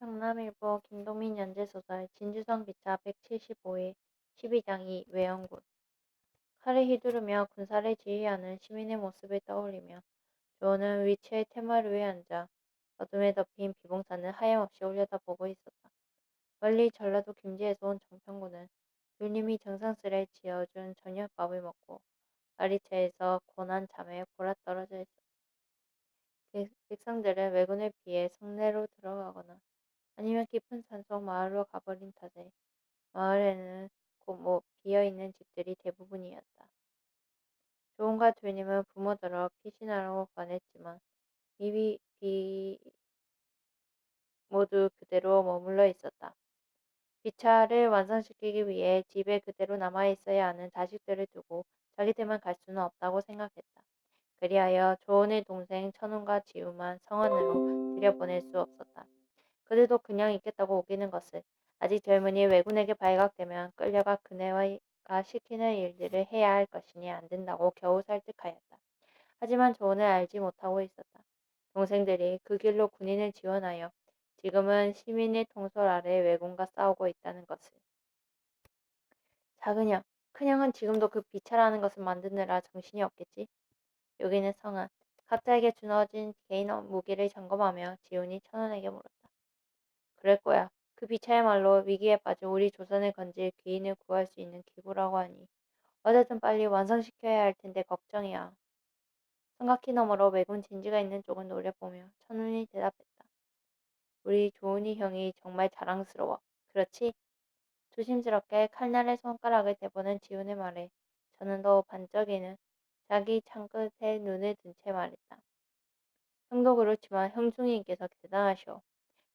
경남일보 김동민 연재소설 진주성 비차 175일 12장 2 외영군 칼을 휘두르며 군사를 지휘하는 시민의 모습을 떠올리며 조원은 위치의 테마를 위에 앉아 어둠에 덮인 비봉산을 하염없이 올려다보고 있었다. 멀리 전라도 김제에서 온 정평군은 둘님이 정성스레 지어준 저녁밥을 먹고 아리채에서 고난 잠에 골아 떨어져 있었다. 백성들은 왜군을 피해 성내로 들어가거나 아니면 깊은 산속 마을로 가버린 탓에 마을에는 곧못 비어있는 집들이 대부분이었다. 조원과 둘님은 부모더러 피신하라고 권했지만 입이 비 모두 그대로 머물러 있었다. 비차를 완성시키기 위해 집에 그대로 남아 있어야 하는 자식들을 두고 자기들만 갈 수는 없다고 생각했다. 그리하여 조원의 동생 천운과 지우만 성안으로 들여보낼 수 없었다. 그들도 그냥 있겠다고 우기는 것을 아직 젊으니 왜군에게 발각되면 끌려가 그네가 시키는 일들을 해야 할 것이니 안 된다고 겨우 설득하였다. 하지만 조언을 알지 못하고 있었다. 동생들이 그 길로 군인을 지원하여 지금은 시민의 통솔 아래 왜군과 싸우고 있다는 것을. 작은형, 큰형은 지금도 그 비차라는 것을 만드느라 정신이 없겠지? 여기는 성안. 각자에게 주어진 개인 무기를 점검하며 지훈이 천원에게 물었다. 그럴 거야. 그 비차야말로 위기에 빠져 우리 조선을 건질 귀인을 구할 수 있는 기구라고 하니 어쨌든 빨리 완성시켜야 할 텐데 걱정이야. 삼각기 너머로 외군 진지가 있는 쪽을 노려보며 천운이 대답했다. 우리 조은이 형이 정말 자랑스러워. 그렇지? 조심스럽게 칼날에 손가락을 대보는 지훈의 말에 저는 더 반짝이는 자기 창끝에 눈을 든 채 말했다. 형도 그렇지만 형중이께서 대단하셔.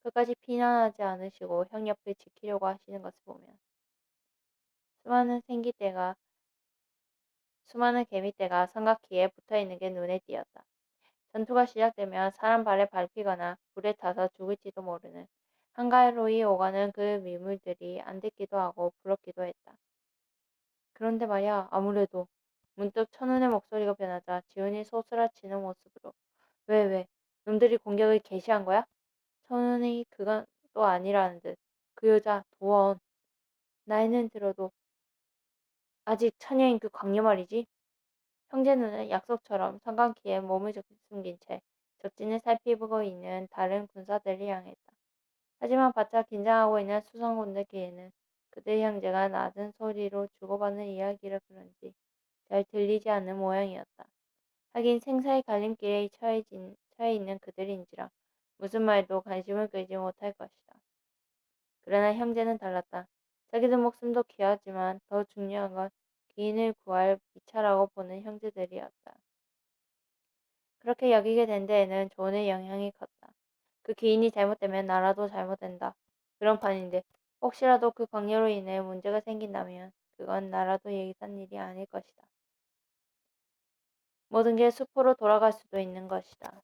끝까지 피난하지 않으시고 형 옆을 지키려고 하시는 것을 보면 수많은 생기떼가 수많은 개미떼가 삼각기에 붙어 있는 게 눈에 띄었다. 전투가 시작되면 사람 발에 밟히거나 불에 타서 죽을지도 모르는 한가로이 오가는 그 미물들이 안 듣기도 하고 부럽기도 했다. 그런데 말야 아무래도 문득 천운의 목소리가 변하자 지훈이 소스라치는 모습으로 왜 왜? 놈들이 공격을 개시한 거야? 천운이 그건 또 아니라는 듯. 그 여자 도원. 나이는 들어도 아직 처녀인 그 광녀 말이지. 형제 눈은 약속처럼 성광키에 몸을 숨긴 채 적진을 살피고 있는 다른 군사들을 향했다. 하지만 바짝 긴장하고 있는 수성군들 귀에는 그들 형제가 낮은 소리로 주고받는 이야기를 그런지 잘 들리지 않는 모양이었다. 하긴 생사의 갈림길에 처해 있는 그들인지라 무슨 말도 관심을 끌지 못할 것이다. 그러나 형제는 달랐다. 자기들 목숨도 귀하지만 더 중요한 건 기인을 구할 비차라고 보는 형제들이었다. 그렇게 여기게 된 데에는 조은의 영향이 컸다. 그 기인이 잘못되면 나라도 잘못된다. 그런 판인데 혹시라도 그 광녀로 인해 문제가 생긴다면 그건 나라도 예기한 일이 아닐 것이다. 모든 게 수포로 돌아갈 수도 있는 것이다.